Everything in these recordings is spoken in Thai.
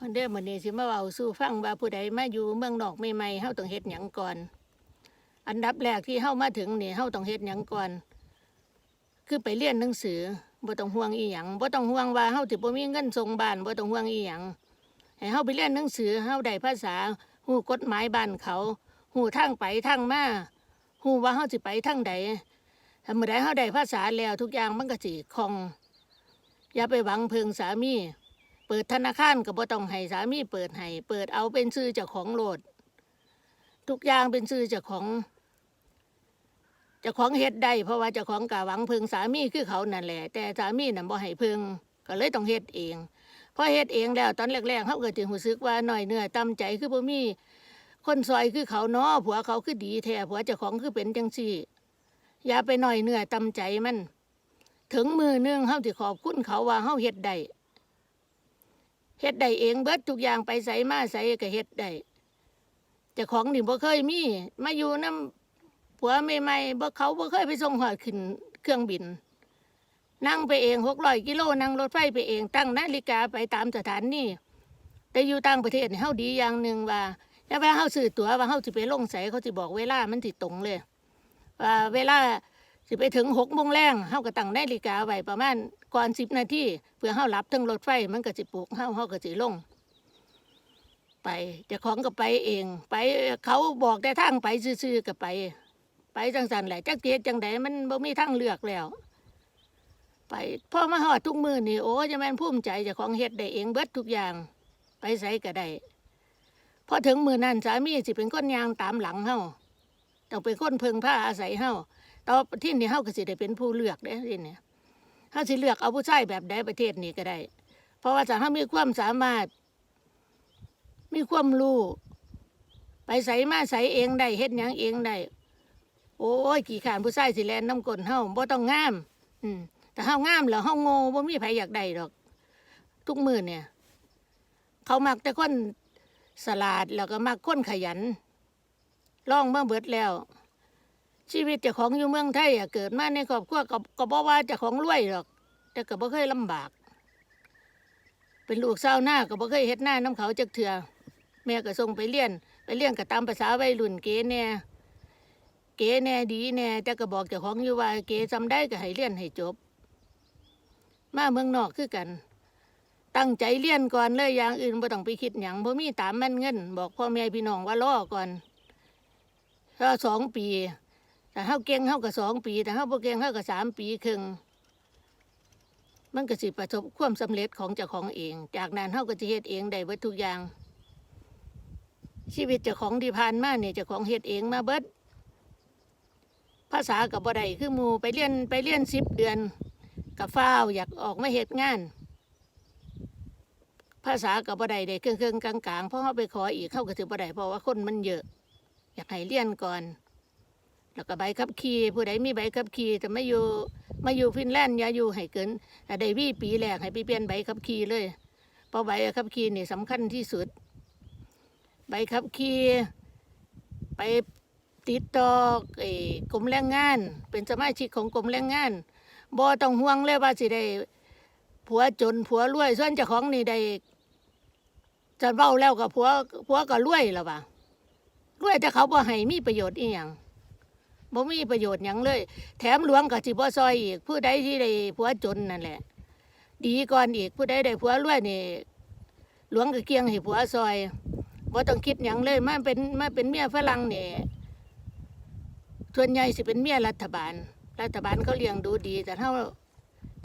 วันเด้อมื้อนี้สิมาเว้าสู่ฟังว่าผู้ใดมาอยู่เมืองนอกใหม่ๆเฮาต้องเฮ็ดหยังก่อน อันดับแรกที่เฮามาถึงนี่เฮาต้องเฮ็ดหยังก่อน คือไปเรียนหนังสือบ่ต้องห่วงอีหยังบ่ต้องห่วงว่าเฮาสิบ่มีเงินส่งบ้านบ่ต้องห่วงอีหยังให้เฮาไปเรียนหนังสือเฮาได้ภาษาฮู้กฎหมายบ้านเขาฮู้ทางไปทางมาฮู้ว่าเฮาสิไปทางใดถ้าเมื่อใดเฮาได้ภาษาแล้วทุกอย่างมันก็สิคล่อง อย่าไปหวังเพิงสามี เปิดธนาคารก็บ่ต้องให้สามีเปิดให้เปิดเอาเป็นชื่อเจ้าของโลด ทุกอย่างเป็นชื่อเจ้าของเจ้าของเฮ็ดได้เพราะว่าเจ้าของกะหวังเพิงสามีคือเขานั่นแหละ แต่สามีน่ะบ่ให้เพิงก็เลยต้องเฮ็ดเองพอเฮ็ดเองแล้วตอนแรกๆเฮาก็สิรู้สึกว่าน้อยเนื้อต่ำใจคือบ่มีคนซอยคือเขาเนาะผัวเขาคือดีแท้ผัวเจ้าของคือเป็นจังซี่อย่าไปน้อยเนื้อต่ำใจมัน ถึงมือนึงเฮาสิขอบคุณเขาว่าเฮาเฮ็ดได้ เฮ็ดได้เองเบิดทุกอย่างไปใส่มาใส่ก็เฮ็ดได้จ้าของนี่บ่เคยมีมาอยู่นำผัวใหม่ๆบ่เขาบ่เคยไปส่งหอดขึ้นเครื่องบิน นั่งไปเอง600กิโลนั่งรถไฟไปเองตั้งนาฬิกาไปตามสถานีแต่อยู่ต่างประเทศนี่เฮาดีอย่างหนึ่งว่าอย่าว่าเฮาซื้อตั๋วว่าเฮาสิไปลงไสเขาสิบอกเวลามันสิตรงเลยว่าเวลา สิไปถึง6โมงแรงเฮาก็ตั้งนาฬิกาไว้ประมาณก่อน10นาทีเพื่อเฮาหลับทั้งรถไฟมันก็สิปลุกเฮาเฮาก็สิลง ไปจ้าของก็ไปเอง ไปเขาบอกแต่ทางไปซื่อๆก็ไป ไปจังสันแหละจักเทียจังใดมันบ่มีทางเลือกแล้ว ไปพ่อมาฮอดทุกมือนี่โอ้จะแม่นภูมิใจจ้าของเฮ็ดได้เองเบิดทุกอย่าง ไปไสก็ได้พอถึงมือนั้นสามีสิเป็นคนยางตามหลังเฮาต้องเป็นคนเพึงผ้าอาศัยเฮา ต่อที่นี่เฮาก็สิได้เป็นผู้เลือกเด้ที่นี่ถ้าสิเลือกเอาผู้ชายแบบใดประเทศนี้ก็ได้ เพราะว่าถ้าเขามีความสามารถ มีความรู้ไปใส่มาใส่เองได้เฮ็ดหยังเองได้โอ้ยกี่ขานผู้ชายสิแลนน้ำกลนเฮาบ่ต้องงาม อืมแต่เฮางามแล้วเฮาโง่บ่มีไผอยากได้ดอก ทุกมื้อเนี่ย เขามักแต่คนสลาดแล้วก็มักคนขยันลองมาเบิดแล้ว ชีวิตเจ้าของอยู่เมืองไทยอะเกิดมาในครอบครัวก็ก็บ่ว่าเจ้าของรวยหรอก แต่ก็บ่เคยลำบาก เป็นลูกสาวหน้าก็บ่เคยเฮ็ดหน้าน้ำเขาจักเถื่อแม่ก็ส่งไปเรียน ไปเรียนก็ตามภาษาวัยรุ่นเก๋แน่เก๋แน่ดีแน่แต่ก็บอกเจ้าของอยู่ว่าเก๋จำได้ก็ให้เรียนให้จบ มาเมืองนอกคือกัน ตั้งใจเรียนก่อนเลยอย่างอื่นบ่ต้องไปคิดหยังบ่มีตามแม่นเงิน บอกพ่อแม่พี่น้องว่ารอก่อนรอสองปี แต่เฮาเก่งเฮาก็สองปี แต่เฮาบ่เก่งเฮาก็สามปีครึ่งมันก็สิประสบความสำเร็จของเจ้าของเอง จากนั้นเฮาก็สิเฮ็ดเองได้เบิดทุกอย่าง ชีวิตเจ้าของที่ผ่านมาเนี่ยเจ้าของเฮ็ดเองมาเบิดภาษากับบ่ได้คือหมู่ไปเรียนไปเรียนสิบเดือนกับฟ้าวอยากออกมาเฮ็ดงาน ภาษากับบ่ได้ได้เครื่องๆกลางๆเพราะเฮาไปขออีกเข้าก็สิบ่ได้เพราะว่าคนมันเยอะ อยากให้เรียนก่อน แล้วก็ใบขับขี่ผู้ใดมีใบขับขี่แต่มาอยู่มาอยู่ฟินแลนด์อย่าอยู่ให้เกินแต่ได้วีปีแรกให้ไปเปลี่ยนใบขับขี่เลยเพราะใบขับขี่นี่สำคัญที่สุด ใบขับขี่ไปติดต่อกรมแรงงาน เป็นสมาชิกของกรมแรงงานบ่ต้องห่วงเลยว่าสิได้ผัวจนผัวรวยส่วนเจ้าของนี่ได้จะเว้าแล้วกับผัวผัวก็รวยแล้วว่ะรวยแต่เขาบ่ให้มีประโยชน์อีหยัง บ่มีประโยชน์หยังเลย แถมหลวงกับสิบ่ซอยอีก ผู้ใดที่ได้ผัวจนนั่นแหละ ดีก่อนอีกผู้ใดได้ผัวรวยนี่หลวงก็เกียงให้ผัวซอยบ่ต้องคิดหยังเลยมาเป็นมาเป็นเมียฝรั่งนี่ส่วนใหญ่สิเป็นเมียรัฐบาล รัฐบาลเขาเลี้ยงดูดี แต่เฮา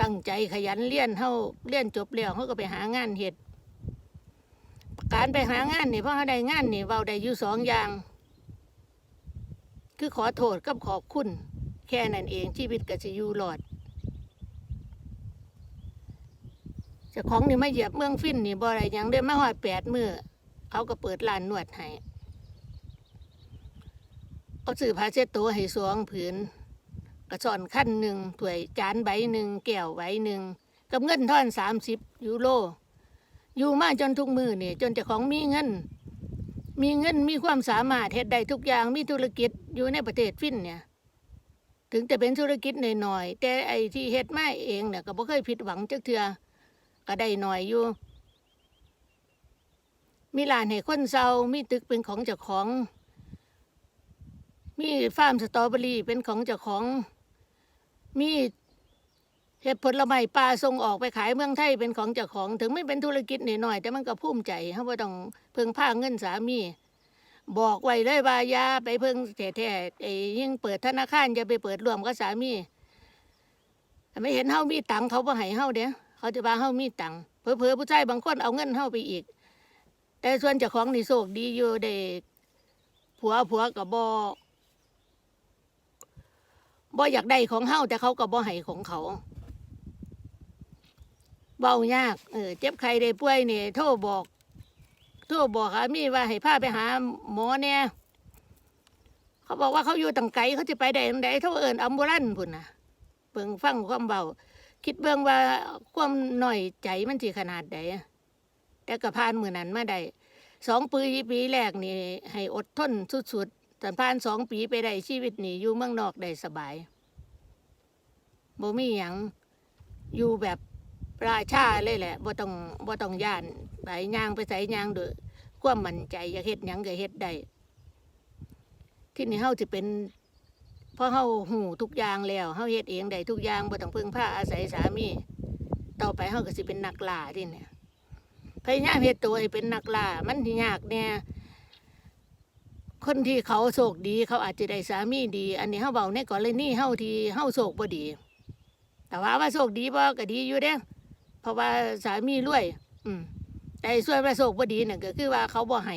ตั้งใจขยันเรียนเฮาเรียนจบแล้วเฮาก็ไปหางานเฮ็ดการไปหางานนี่เพราะเฮาได้งานนี่เว้าได้อยู่สองอย่าง คือขอโทษกับขอบคุณ แค่นั้นเองชีวิตก็จะอยู่รอดจ้าของนี่มาเหยียบเมืองฟินนี่บ่อะไรยังเด้มาหอดแปดมือเขาก็เปิดร้านนวดให้เอาซื้อผ้าเช็ดตัวให้สวงผืน กระสอนขั้นหนึ่งถ้วยจานใบหนึ่งแก้วใบหนึ่งกับเงินท่อนสามสิบยูโรอยู่มาจนทุกมือนี่จนจ้าของมีเงิน มีเงินมีความสามารถเฮ็ดได้ทุกอย่างมีธุรกิจอยู่ในประเทศฟินเนี่ย ถึงจะเป็นธุรกิจหน่อยๆแต่ไอ้ที่เฮ็ดมาเองเนี่ยก็บ่เคยผิดหวังจักเทื่อก็ได้หน่อยอยู่มีร้านให้คนเซามีตึกเป็นของเจ้าของ มีฟาร์มสตรอเบอรี่เป็นของเจ้าของ มี เห็ดผลไม้ปลาส่งออกไปขายเมืองไทยเป็นของเจ้าของ ถึงไม่เป็นธุรกิจหน่อยๆแต่มันก็ภูมิใจเฮาบ่ต้องเพิ่งพาเงินสามี บอกไว้เลยว่าอย่าไปเพิ่งแท้ๆไอ้ยิ่งเปิดธนาคารอย่าไปเปิดรวมกับสามีไม่เห็นเฮามีตังเขาบ่ให้เฮาเด้เขาจะว่าเฮามีตังเผลอๆผู้ชายบางคนเอาเงินเฮาไปอีก แต่ส่วนเจ้าของนี่โชคดีอยู่ได้ผัวผัวก็บ่บ่อยากได้ของเฮาแต่เขาก็บ่ให้ของเขา เบายากเออเจ็บใครได้ป่วยนี่โทรบอกโทรบอกสามีว่าให้พาไปหาหมอเนี่ยเขาบอกว่าเขาอยู่ตังไกลเขาจะไปได้ตังใดโทรเอิญอัมบูลันพุ่นนะเบิ่งฟังความเบา คิดเบิ่งว่าความหน่อยใจมันสิขนาดใดแต่ก็ผ่านมือนั้นมาได้สองปีปีแรกนี่ให้อดทนสุดๆแต่ผ่านสองปีไปได้ชีวิตนี่อยู่เมืองนอกได้สบายบ่มีหยังอยู่แบบ ราชาเลยแหละบ่ต้องบ่ต้องย่านไปย่างไปใส่ย่างโดยความมั่นใจอยากเฮ็ดหยังก็เฮ็ดได้ที่นี่เฮาสิเป็นเพราะเฮาหูทุกอย่างแล้วเฮาเฮ็ดเองได้ทุกอย่างบ่ต้องพึ่งพาอาศัยสามี ต่อไปเฮาก็สิเป็นนักล่าที่เนี่ยพยายามเฮ็ดตัวให้เป็นนักล่ามันสิยากแน่คนที่เขาโชคดี เขาอาจจะได้สามีดี อันนี้เฮาเว้าในกรณีเฮาที่เฮาโชคบ่ดี แต่ว่าว่าโชคดีบ่ก็ดีอยู่เด้ เพราะว่าสามีรวย อืมแต่ส่วนประสบบ่ดีเนี่ยก็คือว่าเขาบ่ให้